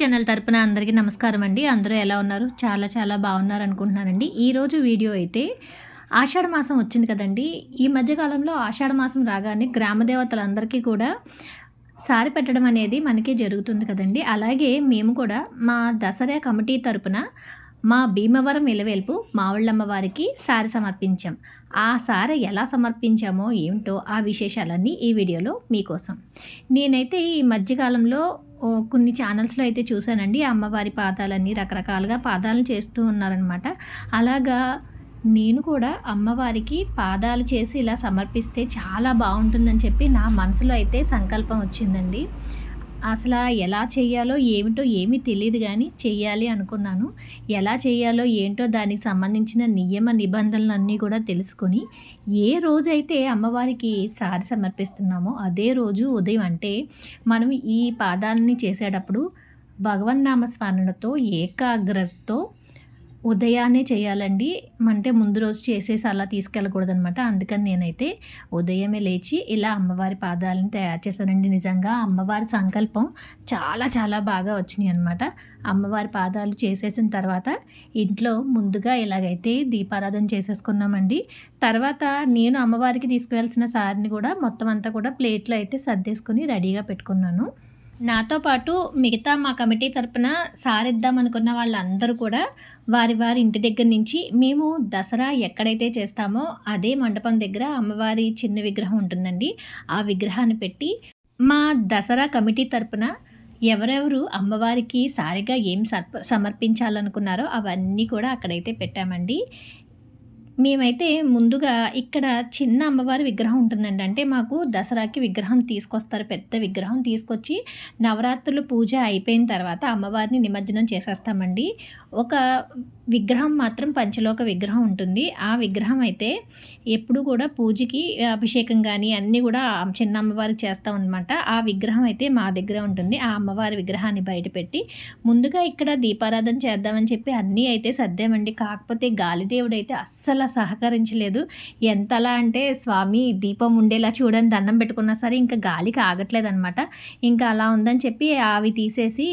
Channel తరపున అందరికీ నమస్కారం అండి. అందరూ ఎలా ఉన్నారు? చాలా చాలా బాగున్నారు అనుకుంటున్నానండి. ఈరోజు వీడియో అయితే ఆషాఢ మాసం వచ్చింది కదండి. ఈ మధ్యకాలంలో ఆషాఢ మాసం రాగానే గ్రామ దేవతలందరికీ కూడా సారి పెట్టడం అనేది మనకి జరుగుతుంది కదండి. అలాగే మేము కూడా మా దసరా కమిటీ తరపున మా భీమవరం ఇలవేల్పు మావళ్ళమ్మ వారికి సారి సమర్పించాం. ఆ సారి ఎలా సమర్పించామో ఏమిటో ఆ విశేషాలన్నీ ఈ వీడియోలో మీకోసం. నేనైతే ఈ మధ్యకాలంలో కొన్ని ఛానల్స్లో అయితే చూశానండి. అమ్మవారి పాదాలన్నీ రకరకాలుగా పాదాలను చేస్తూ ఉన్నారనమాట అలాగా నేను కూడా అమ్మవారికి పాదాలు చేసి ఇలా సమర్పిస్తే చాలా బాగుంటుందని చెప్పి నా మనసులో అయితే సంకల్పం వచ్చిందండి. అసలు ఎలా చేయాలో ఏమిటో ఏమీ తెలియదు కానీ చేయాలి అనుకున్నాను. ఎలా చేయాలో ఏంటో దానికి సంబంధించిన నియమ నిబంధనలన్నీ కూడా తెలుసుకొని ఏ రోజైతే అమ్మవారికి సారి సమర్పిస్తున్నామో అదే రోజు ఉదయం అంటే మనం ఈ పాదాలని చేసేటప్పుడు భగవన్నామ స్మరణతో ఏకాగ్రతతో ఉదయాన్నే చేయాలండి. అంటే ముందు రోజు చేసేసి అలా తీసుకెళ్ళకూడదు అనమాట అందుకని నేనైతే ఉదయమే లేచి ఇలా అమ్మవారి పాదాలను తయారు చేశానండి. నిజంగా అమ్మవారి సంకల్పం చాలా చాలా బాగా వచ్చినాయి అనమాట అమ్మవారి పాదాలు చేసేసిన తర్వాత ఇంట్లో ముందుగా ఇలాగైతే దీపారాధన చేసేసుకున్నామండి. తర్వాత నేను అమ్మవారికి తీసుకువెళ్ళిన సారిని కూడా మొత్తం అంతా కూడా ప్లేట్లో అయితే సర్దేసుకొని రెడీగా పెట్టుకున్నాను. నాతో పాటు మిగతా మా కమిటీ తరపున సారిద్దాం అనుకున్న వాళ్ళందరూ కూడా వారి వారి ఇంటి దగ్గర నుంచి మేము దసరా ఎక్కడైతే చేస్తామో అదే మండపం దగ్గర అమ్మవారి చిన్న విగ్రహం ఉంటుందండి. ఆ విగ్రహాన్ని పెట్టి మా దసరా కమిటీ తరపున ఎవరెవరు అమ్మవారికి సారిగా ఏం సమర్పించాలనుకున్నారో అవన్నీ కూడా అక్కడైతే పెట్టామండి. మేమైతే ముందుగా ఇక్కడ చిన్న అమ్మవారి విగ్రహం ఉంటుందండి. అంటే మాకు దసరాకి విగ్రహం తీసుకొస్తారు. పెద్ద విగ్రహం తీసుకొచ్చి నవరాత్రులు పూజ అయిపోయిన తర్వాత అమ్మవారిని నిమజ్జనం చేసేస్తామండి. ఒక విగ్రహం మాత్రం పంచలోక విగ్రహం ఉంటుంది. ఆ విగ్రహం అయితే ఎప్పుడు కూడా పూజకి అభిషేకం కానీ అన్నీ కూడా చిన్న అమ్మవారికి చేస్తాం అనమాట ఆ విగ్రహం అయితే మా దగ్గర ఉంటుంది. ఆ అమ్మవారి విగ్రహాన్ని బయటపెట్టి ముందుగా ఇక్కడ దీపారాధన చేద్దామని చెప్పి అన్నీ అయితే సర్దామండి. కాకపోతే గాలిదేవుడు అయితే అస్సలు సహకరించలేదు. ఎంతలా అంటే స్వామి దీపం ఉండేలా చూడని దండం పెట్టుకున్నా సరే ఇంకా గాలికి ఆగట్లేదు అనమాట ఇంకా అలా ఉందని చెప్పి అవి తీసేసి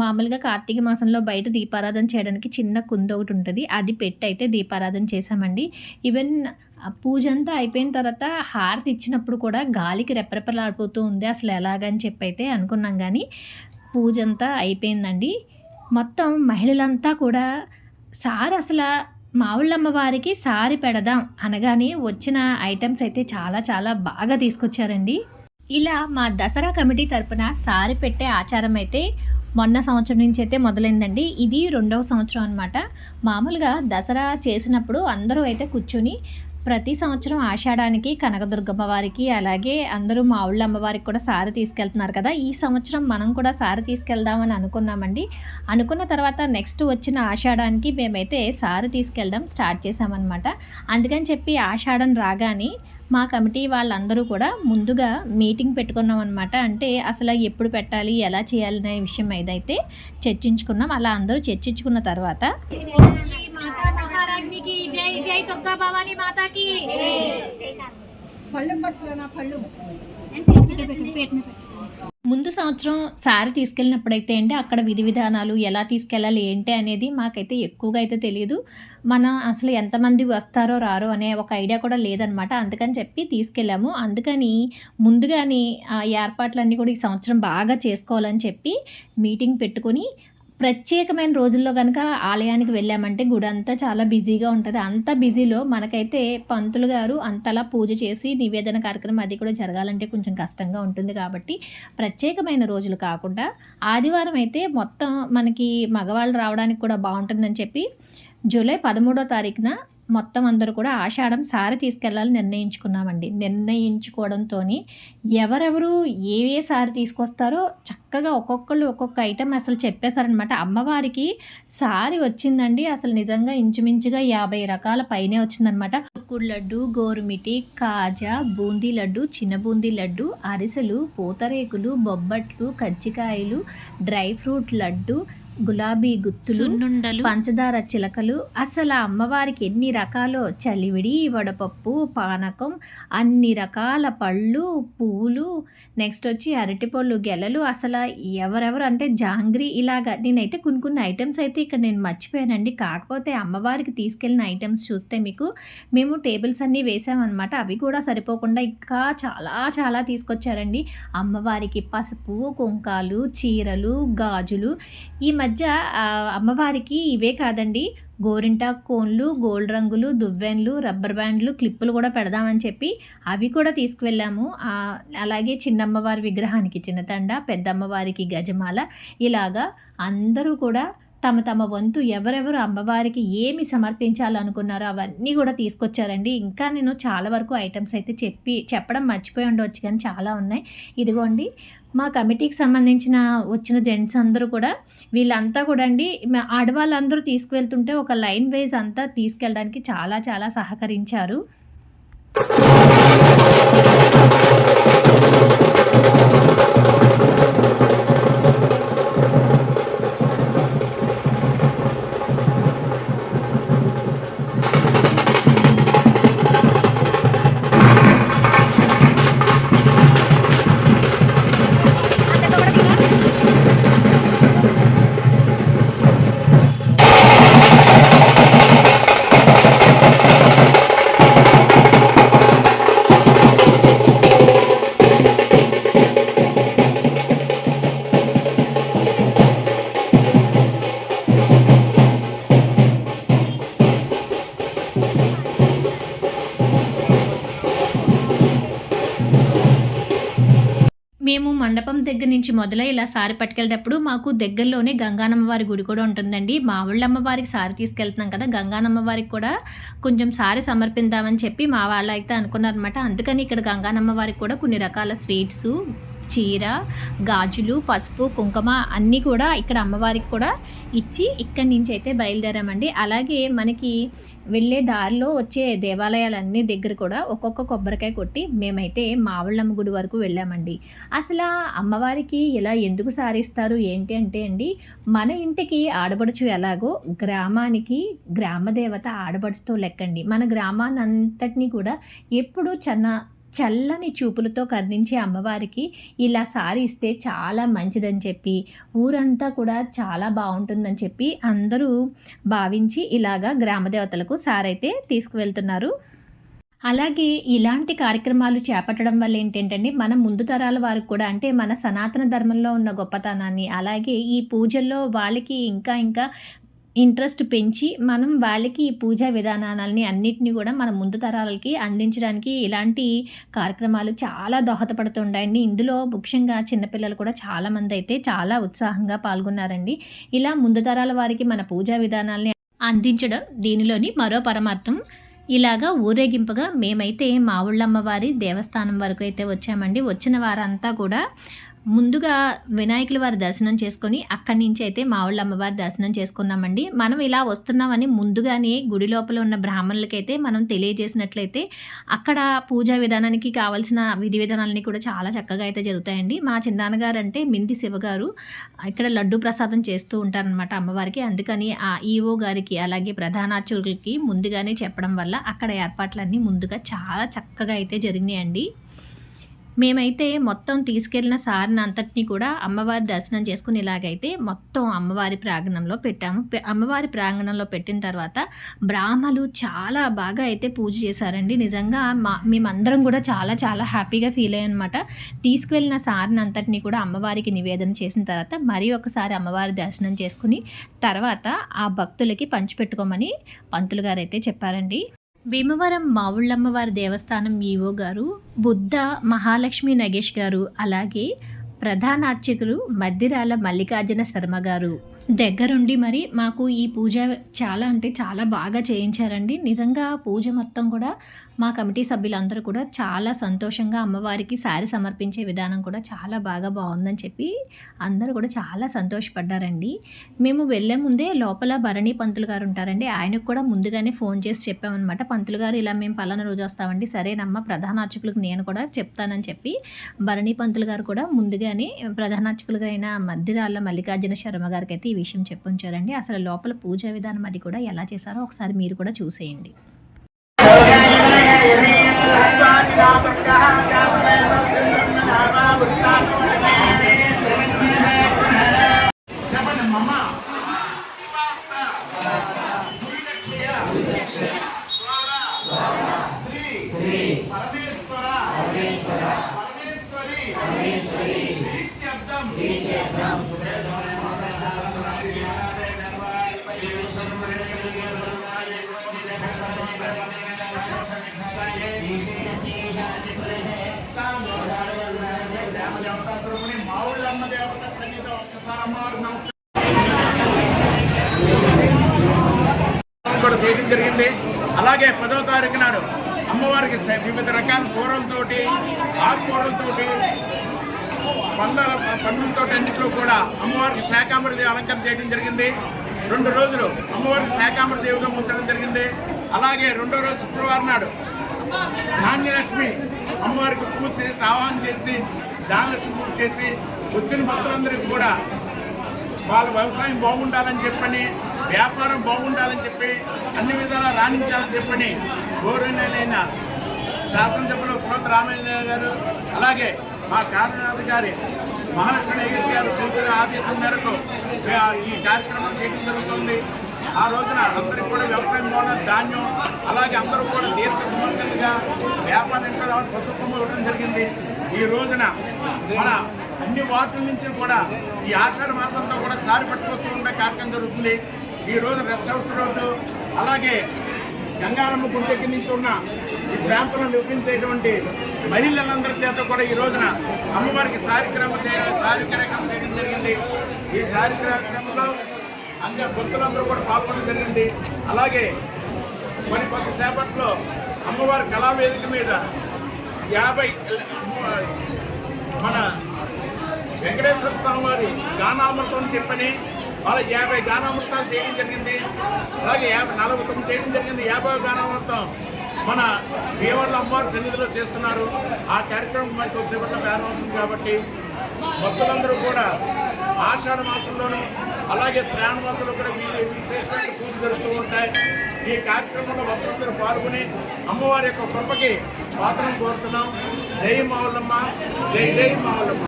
మామూలుగా కార్తీక మాసంలో బయట దీపారాధన చేయడానికి చిన్న కుంద ఒకటి ఉంటుంది. అది పెట్టి అయితే దీపారాధన చేసామండి ఈవెన్ పూజ అంతా అయిపోయిన తర్వాత హారతి ఇచ్చినప్పుడు కూడా గాలికి రెప్పరెప్పలాడిపోతూ ఉంది. అసలు ఎలాగని చెప్పి అయితే అనుకున్నాం కానీ పూజ అంతా అయిపోయిందండి. మొత్తం మహిళలంతా కూడా సార్ అసలు మావుళ్ళమ్మ వారికి సారి పెడదాం అనగానే వచ్చిన ఐటమ్స్ అయితే చాలా చాలా బాగా తీసుకొచ్చారండి. ఇలా మా దసరా కమిటీ తరపున సారి పెట్టే ఆచారం అయితే మొన్న సంవత్సరం నుంచి అయితే మొదలైందండి. ఇది రెండవ సంవత్సరం అనమాట మామూలుగా దసరా చేసినప్పుడు అందరూ అయితే కూర్చొని ప్రతి సంవత్సరం ఆషాఢానికి కనకదుర్గమ్మ వారికి అలాగే అందరూ మా ఊళ్ళ అమ్మవారికి కూడా సారి తీసుకెళ్తున్నారు కదా. ఈ సంవత్సరం మనం కూడా సారి తీసుకెళ్దామని అనుకున్నామండి. అనుకున్న తర్వాత నెక్స్ట్ వచ్చిన ఆషాఢానికి మేమైతే సారి తీసుకెళ్ళడం స్టార్ట్ చేసామన్నమాట అందుకని చెప్పి ఆషాఢం రాగానే మా కమిటీ వాళ్ళందరూ కూడా ముందుగా మీటింగ్ పెట్టుకున్నాం అనమాట అంటే అసలు ఎప్పుడు పెట్టాలి ఎలా చేయాలి అనే విషయం ఏదైతే చర్చించుకున్నాం అలా అందరూ చర్చించుకున్న తర్వాత ముందు సంవత్సరం సారీ తీసుకెళ్ళినప్పుడైతే అంటే అక్కడ విధి విధానాలు ఎలా తీసుకెళ్ళాలి ఏంటి అనేది మాకైతే ఎక్కువగా అయితే తెలియదు. మనం అసలు ఎంతమంది వస్తారో రారో అనే ఒక ఐడియా కూడా లేదనమాట. అందుకని చెప్పి తీసుకెళ్ళాము. అందుకని ముందుగానే ఆ ఏర్పాట్లన్నీ కూడా ఈ సంవత్సరం బాగా చేసుకోవాలని చెప్పి మీటింగ్ పెట్టుకొని ప్రత్యేకమైన రోజుల్లో కనుక ఆలయానికి వెళ్ళామంటే గుడి అంతా చాలా బిజీగా ఉంటుంది. అంత బిజీలో మనకైతే పంతులు గారు అంతలా పూజ చేసి నివేదన కార్యక్రమం అది కూడా జరగాలంటే కొంచెం కష్టంగా ఉంటుంది కాబట్టి ప్రత్యేకమైన రోజులు కాకుండా ఆదివారం అయితే మొత్తం మనకి మగవాళ్ళు రావడానికి కూడా బాగుంటుందని చెప్పి జూలై పదమూడో తారీఖున మొత్తం అందరూ కూడా ఆషాఢం సారి తీసుకెళ్ళాలని నిర్ణయించుకున్నామండి. నిర్ణయించుకోవడంతో ఎవరెవరు ఏ ఏ సారి తీసుకొస్తారో చక్కగా ఒక్కొక్కళ్ళు ఒక్కొక్క ఐటెం అసలు చెప్పేశారనమాట అమ్మవారికి సారి వచ్చిందండి. అసలు నిజంగా ఇంచుమించుగా యాభై రకాల పైనే వచ్చిందనమాట కుక్కుడు లడ్డు గోరుమిటి కాజా బూందీ లడ్డు చిన్న బూందీ లడ్డు అరిసెలు పూతరేకులు బొబ్బట్లు కజ్జికాయలు డ్రై ఫ్రూట్ లడ్డు గులాబీ గుత్తులు పంచదార చిలకలు అసలు అమ్మవారికి ఎన్ని రకాలో చలివిడి వడపప్పు పానకం అన్ని రకాల పళ్ళు పువ్వులు నెక్స్ట్ వచ్చి అరటిపళ్ళు గెలలు అసలు ఎవరెవరు అంటే జాంగ్రీ ఇలాగా నేనైతే కొన్ని కొన్ని ఐటమ్స్ అయితే ఇక్కడ నేను మర్చిపోయానండి. కాకపోతే అమ్మవారికి తీసుకెళ్ళిన ఐటమ్స్ చూస్తే మీకు మేము టేబుల్స్ అన్నీ వేసామన్నమాట. అవి కూడా సరిపోకుండా ఇంకా చాలా చాలా తీసుకొచ్చారండి. అమ్మవారికి పసుపు కుంకాలు చీరలు గాజులు ఈ మధ్య మధ్య అమ్మవారికి ఇవే కాదండి. గోరింటాకు కోన్లు గోల్డ్ రంగులు దువ్వెన్లు రబ్బర్ బ్యాండ్లు క్లిప్పులు కూడా పెడదామని చెప్పి అవి కూడా తీసుకువెళ్ళాము. అలాగే చిన్నమ్మవారి విగ్రహానికి చిన్నతండ పెద్దమ్మవారికి గజమాల ఇలాగా అందరూ కూడా తమ తమ వంతు ఎవరెవరు అమ్మవారికి ఏమి సమర్పించాలనుకున్నారో అవన్నీ కూడా తీసుకొచ్చారండి. ఇంకా నేను చాలా వరకు ఐటమ్స్ అయితే చెప్పి చెప్పడం మర్చిపోయి ఉండవచ్చు కానీ చాలా ఉన్నాయి. ఇదిగోండి మా కమిటీకి సంబంధించిన వచ్చిన జెంట్స్ అందరూ కూడా వీళ్ళంతా కూడా అండి ఆడవాళ్ళందరూ తీసుకువెళ్తుంటే ఒక లైన్ వైజ్ అంతా తీసుకెళ్ళడానికి చాలా చాలా సహకరించారు. మేము మండపం దగ్గర నుంచి మొదలై ఇలా సారి పట్టుకెళ్ళేటప్పుడు మాకు దగ్గరలోనే గంగానమ్మ వారి గుడి కూడా ఉంటుందండి. మా వారికి సారి తీసుకెళ్తున్నాం కదా గంగానమ్మ వారికి కూడా కొంచెం సారి సమర్పిద్దామని చెప్పి మా వాళ్ళు అయితే అనుకున్నారనమాట అందుకని ఇక్కడ గంగానమ్మ వారికి కూడా కొన్ని రకాల స్వీట్స్ చీర గాజులు పసుపు కుంకుమ అన్నీ కూడా ఇక్కడ అమ్మవారికి కూడా ఇచ్చి ఇక్కడి నుంచి అయితే బయలుదేరామండి. అలాగే మనకి వెళ్ళే దారిలో వచ్చే దేవాలయాలన్నీ దగ్గర కూడా ఒక్కొక్క కొబ్బరికాయ కొట్టి మేమైతే మావళ్ళమ్మ గుడి వరకు వెళ్ళామండి. అసలు అమ్మవారికి ఇలా ఎందుకు సారిస్తారు ఏంటి అంటే అండి మన ఇంటికి ఆడబడుచు ఎలాగో గ్రామానికి గ్రామదేవత ఆడబడుచుతో లెక్కండి. మన గ్రామాన్ని అంతటినీ కూడా ఎప్పుడు చన్న చల్లని చూపులతో కర్ణించే అమ్మవారికి ఇలా సారి ఇస్తే చాలా మంచిదని చెప్పి ఊరంతా కూడా చాలా బాగుంటుందని చెప్పి అందరూ భావించి ఇలాగా గ్రామదేవతలకు సారైతే తీసుకువెళ్తున్నారు. అలాగే ఇలాంటి కార్యక్రమాలు చేపట్టడం వల్ల ఏంటంటే మన ముందు తరాల వారికి కూడా అంటే మన సనాతన ధర్మంలో ఉన్న గొప్పతనాన్ని అలాగే ఈ పూజల్లో వాళ్ళకి ఇంకా ఇంకా ఇంట్రెస్ట్ పెంచి మనం వాళ్ళకి ఈ పూజా విధానాలని అన్నిటినీ కూడా మన ముందు తరాలకి అందించడానికి ఇలాంటి కార్యక్రమాలు చాలా దోహదపడుతుంటాయండి. ఇందులో ముఖ్యంగా చిన్నపిల్లలు కూడా చాలామంది అయితే చాలా ఉత్సాహంగా పాల్గొన్నారండి. ఇలా ముందు తరాల వారికి మన పూజా విధానాల్ని అందించడం దీనిలోని మరో పరమార్థం. ఇలాగా ఊరేగింపుగా మేమైతే మా ఊళ్ళమ్మవారి దేవస్థానం వరకు అయితే వచ్చామండి. వచ్చిన వారంతా కూడా ముందుగా వినాయకుల వారి దర్శనం చేసుకొని అక్కడి నుంచి అయితే మా అమ్మవారి దర్శనం చేసుకున్నామండి. మనం ఇలా వస్తున్నామని ముందుగానే గుడి లోపల ఉన్న బ్రాహ్మణులకైతే మనం తెలియజేసినట్లయితే అక్కడ పూజా విధానానికి కావాల్సిన విధి విధానాలని కూడా చాలా చక్కగా అయితే జరుగుతాయండి. మా చిన్నాన్నగారు అంటే మింది శివగారు. ఇక్కడ లడ్డు ప్రసాదం చేస్తూ ఉంటారనమాట అమ్మవారికి. అందుకని ఆ ఈఓ గారికి అలాగే ప్రధానార్చకులకి ముందుగానే చెప్పడం వల్ల అక్కడ ఏర్పాట్లన్నీ ముందుగా చాలా చక్కగా అయితే జరిగినాయండి. మేమైతే మొత్తం తీసుకెళ్ళిన సారిని అంతటిని కూడా అమ్మవారి దర్శనం చేసుకుని ఇలాగైతే మొత్తం అమ్మవారి ప్రాంగణంలో పెట్టాము. అమ్మవారి ప్రాంగణంలో పెట్టిన తర్వాత బ్రాహ్మలు చాలా బాగా అయితే పూజ చేశారండి. నిజంగా మా మేమందరం కూడా చాలా చాలా హ్యాపీగా ఫీల్ అయ్యనమాట తీసుకువెళ్ళిన సారిని అంతటిని కూడా అమ్మవారికి నివేదన చేసిన తర్వాత మరీ ఒకసారి అమ్మవారి దర్శనం చేసుకుని తర్వాత ఆ భక్తులకి పంచిపెట్టుకోమని పంతులు గారు అయితే చెప్పారండి. భీమవరం మావుళ్ళమ్మవారి దేవస్థానం ఈవో గారు బుద్ధ మహాలక్ష్మి నగేష్ గారు అలాగే ప్రధాన అర్చకులు మద్దిరాల మల్లికార్జున శర్మ గారు దగ్గరుండి మరి మాకు ఈ పూజ చాలా అంటే చాలా బాగా చేయించారండి. నిజంగా పూజ మొత్తం కూడా మా కమిటీ సభ్యులందరూ కూడా చాలా సంతోషంగా అమ్మవారికి శారీ సమర్పించే విధానం కూడా చాలా బాగా బాగుందని చెప్పి అందరూ కూడా చాలా సంతోషపడ్డారండి. మేము వెళ్ళే ముందే లోపల భరణి పంతులు గారు ఉంటారండి. ఆయనకు కూడా ముందుగానే ఫోన్ చేసి చెప్పామనమాట. పంతులు గారు ఇలా మేము పలానా రోజు వస్తామండి. సరేనమ్మ ప్రధాన అర్చకులకు నేను కూడా చెప్తానని చెప్పి భరణి పంతులు గారు కూడా ముందుగానే ప్రధాన అర్చకులుగైన మధ్యరాళ్ళ మల్లికార్జున శర్మ గారికైతే ఈ విషయం చెప్పుంచారండి. అసలు లోపల పూజా విధానం అది కూడా ఎలా చేశారో ఒకసారి మీరు కూడా చూసేయండి. చెప్పండి మమ్మ మావుళ్ళమ్మ దేవత సన్నిధి ఒక్కసారి అమ్మవారు నమస్కారం కూడా చేయడం జరిగింది. అలాగే పదో తారీఖు నాడు అమ్మవారికి వివిధ రకాల కూరలతో ఆకుకూరలతో పండ్ల పండ్లతో అన్నింటిలో కూడా అమ్మవారికి శాకాంబరదేవి అలంకరణ చేయడం జరిగింది. రెండు రోజులు అమ్మవారికి శాకాంబరదేవిగా ఉంచడం జరిగింది. అలాగే రెండో రోజు శుక్రవారం నాడు ధాన్యలక్ష్మి అమ్మవారికి పూజ చేసి ఆహ్వానం చేసి ధాన్యలక్ష్మి పూజ చేసి వచ్చిన భక్తులందరికీ కూడా వాళ్ళ వ్యవసాయం బాగుండాలని చెప్పని వ్యాపారం బాగుండాలని చెప్పి అన్ని విధాలా రాణించాలని చెప్పని గౌరవనీయులైన శాసనసభ్యులు పురోత రామయ్య గారు అలాగే మా కార్యనాధికారి మహాలక్ష్మి నాగేష్ గారు సూచన ఆదేశం మేరకు ఈ కార్యక్రమం చేయడం జరుగుతుంది. ఆ రోజున అందరికీ కూడా వ్యవసాయం బాగున్న ధాన్యం అలాగే అందరూ కూడా దీర్ఘ సుమంగళంగా వ్యాపారంలో పసుపు ఇవ్వడం జరిగింది. ఈ రోజున మన అన్ని వార్డుల నుంచి కూడా ఈ ఆషాఢ మాసంలో కూడా సారి పట్టుకొస్తూ ఉండే కార్యక్రమం జరుగుతుంది. ఈ రోజు రెస్ట్ హౌస్ రోజు అలాగే గంగారమ్మ గుంటెకి నుంచి ఉన్న ఈ ప్రాంతంలో నివసించేటువంటి మహిళలందరి చేత కూడా ఈ రోజున అమ్మవారికి సారిక్రమం చేయడం సారి కార్యక్రమం చేయడం జరిగింది. ఈ సారి కార్యక్రమంలో అందరి భక్తులందరూ కూడా పాల్గొనడం జరిగింది. అలాగే మరి కొద్దిసేపట్లో అమ్మవారి కళావేదిక మీద యాభై మన వెంకటేశ్వర స్వామి వారి గానామృతం చెప్పని వాళ్ళ యాభై గానామృతాలు చేయడం జరిగింది. అలాగే యాభై నలభై తొమ్మిది చేయడం జరిగింది. యాభై గానామృతం మన భీమవరం అమ్మవారి సన్నిధిలో చేస్తున్నారు. ఆ కార్యక్రమం మనకి వచ్చేపట్ల ప్రారంభమవుతుంది కాబట్టి భక్తులందరూ కూడా ఆషాఢ మాసంలోనూ అలాగే శ్రావణ మాసంలో కూడా వీళ్ళు విశేషమైన పూజలు జరుగుతూ ఉంటాయి. ఈ కార్యక్రమంలో భక్తులందరూ పాల్గొని అమ్మవారి యొక్క కృపకి పాత్రను కోరుతున్నాం. జై మావులమ్మ జై జై మావులమ్మ.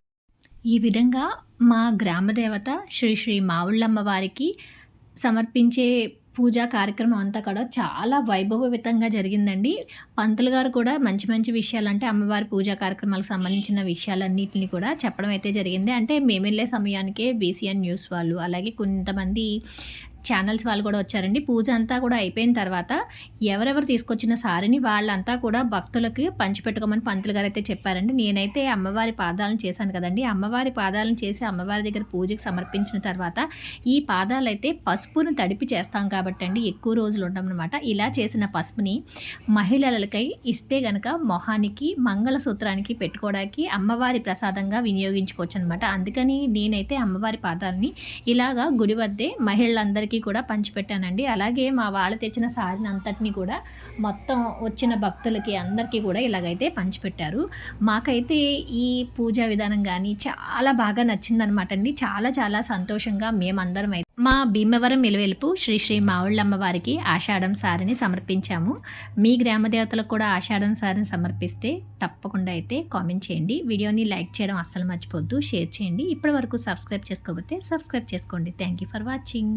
ఈ విధంగా మా గ్రామదేవత శ్రీ శ్రీ మావుళ్ళమ్మ వారికి సమర్పించే పూజా కార్యక్రమం అంతా కూడా చాలా వైభవవితంగా జరిగిందండి. పంతులు గారు కూడా మంచి మంచి విషయాలు అంటే అమ్మవారి పూజా కార్యక్రమాలకు సంబంధించిన విషయాలన్నింటినీ కూడా చెప్పడం అయితే జరిగింది. అంటే మేము వెళ్ళే సమయానికే బీసీఎన్ న్యూస్ వాళ్ళు అలాగే కొంతమంది ఛానల్స్ వాళ్ళు కూడా వచ్చారండి. పూజ అంతా కూడా అయిపోయిన తర్వాత ఎవరెవరు తీసుకొచ్చిన సారిని వాళ్ళంతా కూడా భక్తులకి పంచిపెట్టుకోమని పంతులు గారు అయితే చెప్పారండి. నేనైతే అమ్మవారి పాదాలను చేశాను కదండి. అమ్మవారి పాదాలను చేసి అమ్మవారి దగ్గర పూజకి సమర్పించిన తర్వాత ఈ పాదాలు అయితే పసుపును తడిపి చేస్తాం కాబట్టి అండి ఎక్కువ రోజులు ఉండమన్నమాట. ఇలా చేసిన పసుపుని మహిళలకై ఇస్తే గనక మొహానికి మంగళసూత్రానికి పెట్టుకోవడానికి అమ్మవారి ప్రసాదంగా వినియోగించుకోవచ్చు అనమాట అందుకని నేనైతే అమ్మవారి పాదాలని ఇలాగా గుడి వద్దే మహిళలందరికీ కూడా పంచిపెట్టానండి. అలాగే మా వాళ్ళు తెచ్చిన సారిని అంతటిని కూడా మొత్తం వచ్చిన భక్తులకి అందరికీ కూడా ఇలాగైతే పంచిపెట్టారు. మాకైతే ఈ పూజా విధానం కానీ చాలా బాగా నచ్చిందనమాట అండి. చాలా చాలా సంతోషంగా మేమందరం అయితే మా భీమవరం ఇలవెలుపు శ్రీ శ్రీ మావుళ్ళమ్మవారికి ఆషాఢం సారిని సమర్పించాము. మీ గ్రామదేవతలకు కూడా ఆషాఢం సారిని సమర్పిస్తే తప్పకుండా అయితే కామెంట్ చేయండి. వీడియోని లైక్ చేయడం అస్సలు మర్చిపోద్దు షేర్ చేయండి. ఇప్పటి వరకు సబ్స్క్రైబ్ చేసుకోకపోతే సబ్స్క్రైబ్ చేసుకోండి. Thank you for watching.